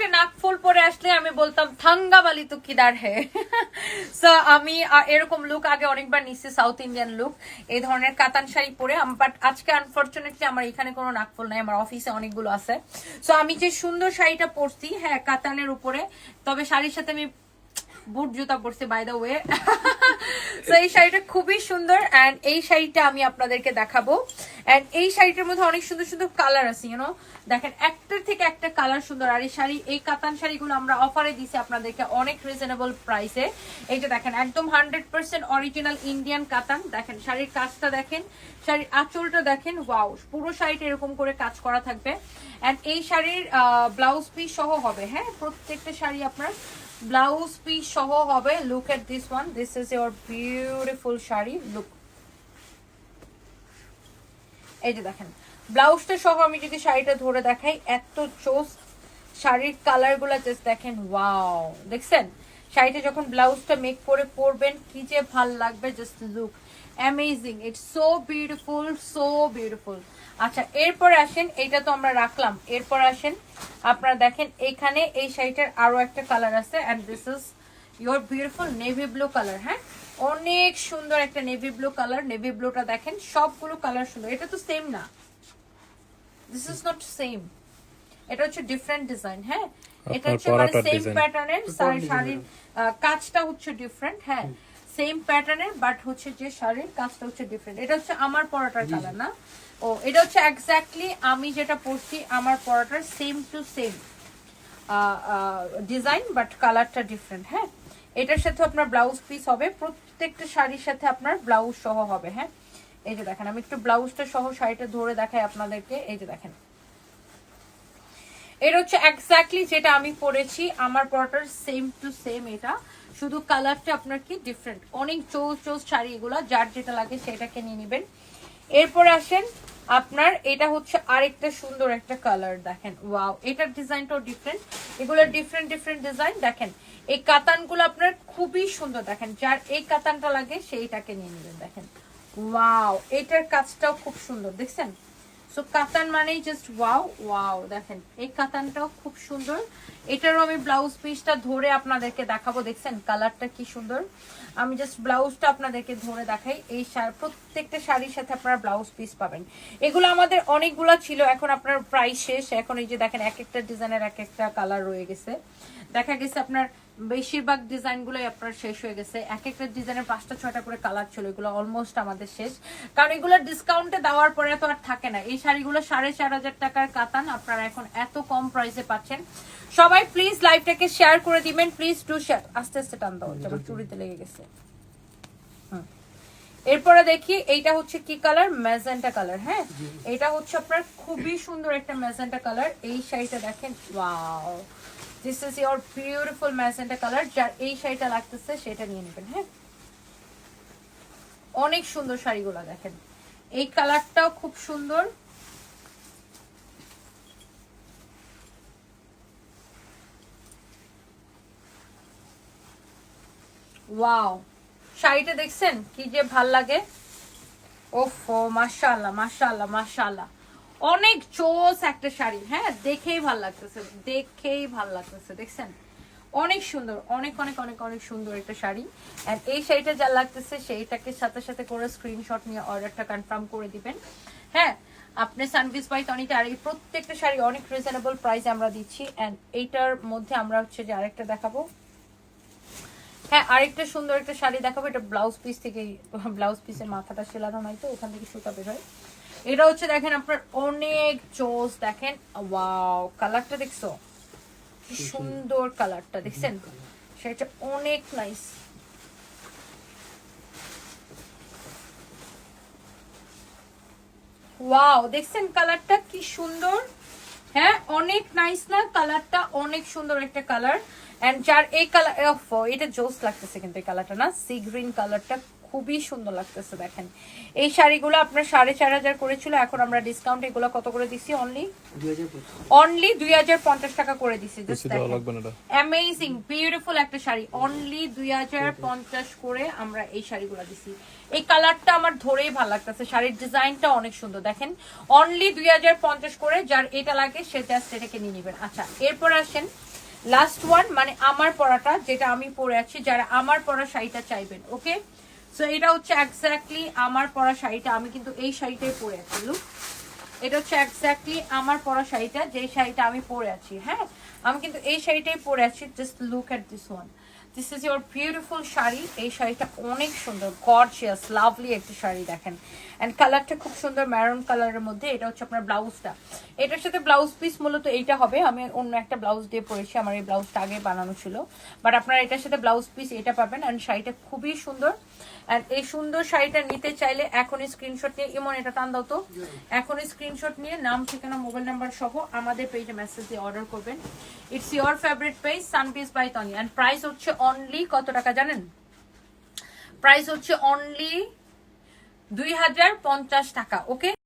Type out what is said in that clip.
একটা নাকফুল পরে আসলে আমি বলতাম থাঙ্গা বালি তো কিদার হে। সো আমি এরকম লুক আগে অনেকবার নিচ্ছি সাউথ ইন্ডিয়ান লুক এই ধরনের কাতান শাড়ি পরে বাট আজকে আনফর্চুনেটলি আমার এখানে কোনো নাকফুল নাই, আমার অফিসে অনেকগুলো আছে। সো আমি যে সুন্দর শাড়িটা পরছি হ্যাঁ কাতানের উপরে, তবে শাড়ির সাথে আমি বুট জুতা পরছি বাই দ্য ওয়ে তো এই শাড়িটা খুবই সুন্দর এন্ড এই শাড়িটা আমি আপনাদেরকে দেখাবো। এন্ড এই শাড়িটার মধ্যে অনেক সুন্দর সুন্দর কালার আছে ইউনো দেখেন একটার থেকে একটা কালার সুন্দর। আর এই শাড়ি, এই কাতান শাড়িগুলো আমরা অফারে দিছি আপনাদেরকে অনেক রিজনেবল প্রাইসে এই যে দেখেন, একদম হান্ড্রেড পার্সেন্ট অরিজিনাল ইন্ডিয়ান কাতান। দেখেন, শাড়ির কাজটা দেখেন, শাড়ির আঁচলটা দেখেন ওয়াও পুরো শাড়িটা এরকম করে কাজ করা থাকবে। এন্ড এই শাড়ির ব্লাউজ পিস সহ হবে হ্যাঁ? প্রত্যেকটা শাড়ি আপনার ব্লাউজ পিস সহ হবে। Look at this one this is your beautiful sari. Look এই যে দেখেন। ব্লাউজটা সহ আমি যদি শাড়িটা ধরে দেখাই, এত চোস। শাড়ির কালারগুলা জাস্ট দেখেন ওয়াও দেখছেন? শাড়িটা যখন ব্লাউজটা মেক করে পরবেন, কি যে ভালো লাগবে just look amazing it's so beautiful so beautiful আচ্ছা এরপর আসেন এটা তো আমরা রাখলাম। এরপর আসেন, আপনারা দেখেন, এখানে এই শাড়িটার আরও একটা কালার আছে and this is your beautiful navy blue colour হ্যাঁ? অনেক সুন্দর একটা নেভি ব্লু কালার নেভি ব্লুটা দেখেন, সবগুলো কালার সুন্দর। এটা তো সেম না। দিস ইজ নট সেম এটা হচ্ছে ডিফারেন্ট ডিজাইন হ্যাঁ? এটা হচ্ছে মানে সেম প্যাটার্নের শাড়ির কাজটা হচ্ছে ডিফারেন্ট হ্যাঁ? সেম প্যাটার্নের বাট হচ্ছে যে শাড়ির কাজটা হচ্ছে ডিফারেন্ট এটা হচ্ছে আমার পরাটার কালার না? ও এটা হচ্ছে এক্স্যাক্টলি আমি যেটা পরছি আমার পরাটার same to same design but কালারটা ডিফারেন্ট হ্যাঁ? এটার সাথে আপনার ব্লাউজ পিস হবে প্রত্যেকটা শাড়ির সাথে আপনার ব্লাউজ সহ হবে হ্যাঁ? এই যে দেখেন আমি একটু ব্লাউজটা সহ শাড়িটা ধরে দেখাই আপনাদেরকে এই যে দেখেন। এটা হচ্ছে এক্স্যাক্টলি যেটা আমি পরেছি, আমার পরাটার সেম টু সেম এটা। শুধু কালারটা আপনার কি ডিফারেন্ট অনেক চৌস চৌস শাড়ি এগুলো, যার যেটা লাগে সেটাকে নিয়ে নেবেন। এরপর আসেন আপনার, এটা হচ্ছে আরেকটা সুন্দর একটা কালার দেখেন। ওয়াও এটার ডিজাইনটাও ডিফারেন্ট এগুলো ডিফারেন্ট ডিফারেন্ট ডিজাইন দেখেন। এই কাতানগুলো আপনার খুবই সুন্দর, দেখেন। যার এই কাতানটা লাগে সেইটাকে নিয়ে নেবেন, দেখেন। ওয়াও এটার কাজটাও খুব সুন্দর, দেখছেন? সো কাতান মানেই জাস্ট ওয়াও ওয়াও দেখেন। এই কাতানটাও খুব সুন্দর। এটারও আমি ব্লাউজ পিসটা ধরে আপনাদেরকে দেখাবো। দেখছেন কালারটা কি সুন্দর। আমি জাস্ট ব্লাউজটা আপনাদেরকে ধরে দেখাই। এই প্রত্যেকটা শাড়ির সাথে আপনারা ব্লাউজ পিস পাবেন। এগুলো আমাদের অনেকগুলো ছিল, এখন আপনার প্রাইস শেষ। এখন এই যে দেখেন এক একটা ডিজাইনের এক একটা কালার রয়ে গেছে। দেখা গেছে আপনার বেশিরভাগ ডিজাইনগুলোই আপনার শেষ হয়ে গেছে। এক একটা ডিজাইনের পাঁচটা, ছয়টা করে কালার ছিল। এগুলো অলমোস্ট আমাদের শেষ। কারণ এগুলো ডিসকাউন্টে দেওয়ার পরে তো আর থাকে না। এই শাড়িগুলো সাড়ে চার হাজার টাকার কাতান। আপনারা এখন এত কম প্রাইসে পাচ্ছেন। সবাই প্লিজ লাইভটাকে শেয়ার করে দিবেন। প্লিজ টু শেয়ার আস্তে আস্তে টান দাও যেমন চুরিতে লেগে গেছে। এরপরে দেখি এইটা হচ্ছে কি কালার ম্যাজেন্টা কালার হ্যাঁ? এটা হচ্ছে আপনার খুবই সুন্দর একটা ম্যাজেন্টা কালার এই শাড়িটা দেখেন wow this is your beautiful magenta colour যার এই শাড়িটা লাগতেছে সেটা নিয়ে নেবেন হ্যাঁ? অনেক সুন্দর শাড়িগুলো দেখেন। এই কালারটাও খুব সুন্দর। ওয়াও শাড়িটা দেখছেন? কি যে ভালো লাগে। ওফো, মাশাআল্লাহ মাশাআল্লাহ মাশাআল্লাহ। অনেক চোস একটা শাড়ি হ্যাঁ? দেখেই ভালো লাগতেছে, দেখেই ভালো লাগতেছে, দেখছেন? অনেক সুন্দর, অনেক অনেক অনেক অনেক সুন্দর একটা শাড়ি। এন্ড এই শাড়িটা যা লাগতেছে, সেইটাকে সাথে সাথে করে স্ক্রিনশট নিয়ে অর্ডারটা কনফার্ম করে দিবেন। হ্যাঁ? আপনি সানভিস বাই টনিতে আর এই প্রত্যেকটা শাড়ি অনেক রিজনেবল প্রাইসে আমরা দিচ্ছি। এন্ড এইটার মধ্যে আমরা হচ্ছে যে আরেকটা দেখাবো। হ্যাঁ আরেকটা সুন্দর একটা শাড়ি দেখাবো। এটা ব্লাউজ পিস থেকে ব্লাউজ পিসের মাথাটা সেলানো নাই তো ওখান থেকে সুতা বের হয়। এটা হচ্ছে দেখেন আপনার অনেক চোস দেখেন ওয়াও কালারটা দেখছ? কি সুন্দর কালারটা দেখছেন? সেটা অনেক নাইস ওয়াও দেখছেন কালারটা? কি সুন্দর? হ্যাঁ অনেক নাইস না? কালারটা অনেক সুন্দর একটা কালার এন্ড যার এই কালার এটা জোস লাগতেছে কিন্তু এই কালারটা না? সি গ্রিন কালারটা খুবই সুন্দর লাগতেছে দেখেন। এই শাড়িগুলো আপনার সাড়ে চার হাজার করেছিল এখন আমরা ডিসকাউন্ট এগুলো কত করে দিছি? অনলি অনলি দুই হাজার পঞ্চাশ টাকা করে দিছি বেশি দেওয়া লাগবে না এটা। অ্যামেজিং বিউটিফুল একটা শাড়ি। অনলি দুই হাজার পঞ্চাশ করে আমরা এই শাড়িগুলো দিছি। এই কালারটা আমার ধরেই ভালো লাগতেছে শাড়ির ডিজাইনটা অনেক সুন্দর দেখেন। অনলি দুই হাজার পঞ্চাশ করে যার এটা লাগে সে জাস্ট এটাকে নিয়ে নেবেন। আচ্ছা এরপর আসেন লাস্ট ওয়ান মানে আমার পরাটা যেটা আমি পরে আছি যারা আমার পরা শাড়িটা চাইবেন ওকে সো এটা হচ্ছে এক্স্যাক্টলি আমার পরা শাড়িটা। আমি কিন্তু এই শাড়িটাই পরে আছি লুক এটা হচ্ছে এক্স্যাক্টলি আমার পরা শাড়িটা যে শাড়িটা আমি পরে আছি হ্যাঁ? আমি কিন্তু এই শাড়িটাই পরে আছি just look at this one this is your beautiful sari. এই শাড়িটা অনেক সুন্দর গর্জিয়াস লাভলি একটা শাড়ি দেখেন। অ্যান্ড কালারটা খুব সুন্দর ম্যারুন কালারের মধ্যে, এটা হচ্ছে আপনার ব্লাউজটা। এটার সাথে ব্লাউজ পিস মূলত এইটা হবে। আমি অন্য একটা ব্লাউজ দিয়ে পরেছি, আমার এই ব্লাউজটা আগে বানানো ছিল। বাট আপনারা এটার সাথে ব্লাউজ পিস এটা পাবেন অ্যান্ড শাড়িটা খুবই সুন্দর। অ্যান্ড এই সুন্দর শাড়িটা নিতে চাইলে এখনই স্ক্রিনশট নিয়ে, ইমন এটা টান দাও তো। এখনই স্ক্রিনশট নিয়ে, নাম, ঠিকানা মোবাইল নাম্বার সহ আমাদের পেজে মেসেজ দিয়ে অর্ডার করবেন। ইটস ইয়োর ফেভারিট পেজ সানপিস বাই তনি অ্যান্ড প্রাইস হচ্ছে অনলি কত টাকা জানেন? প্রাইস হচ্ছে অনলি দুই হাজার পঞ্চাশ টাকা ওকে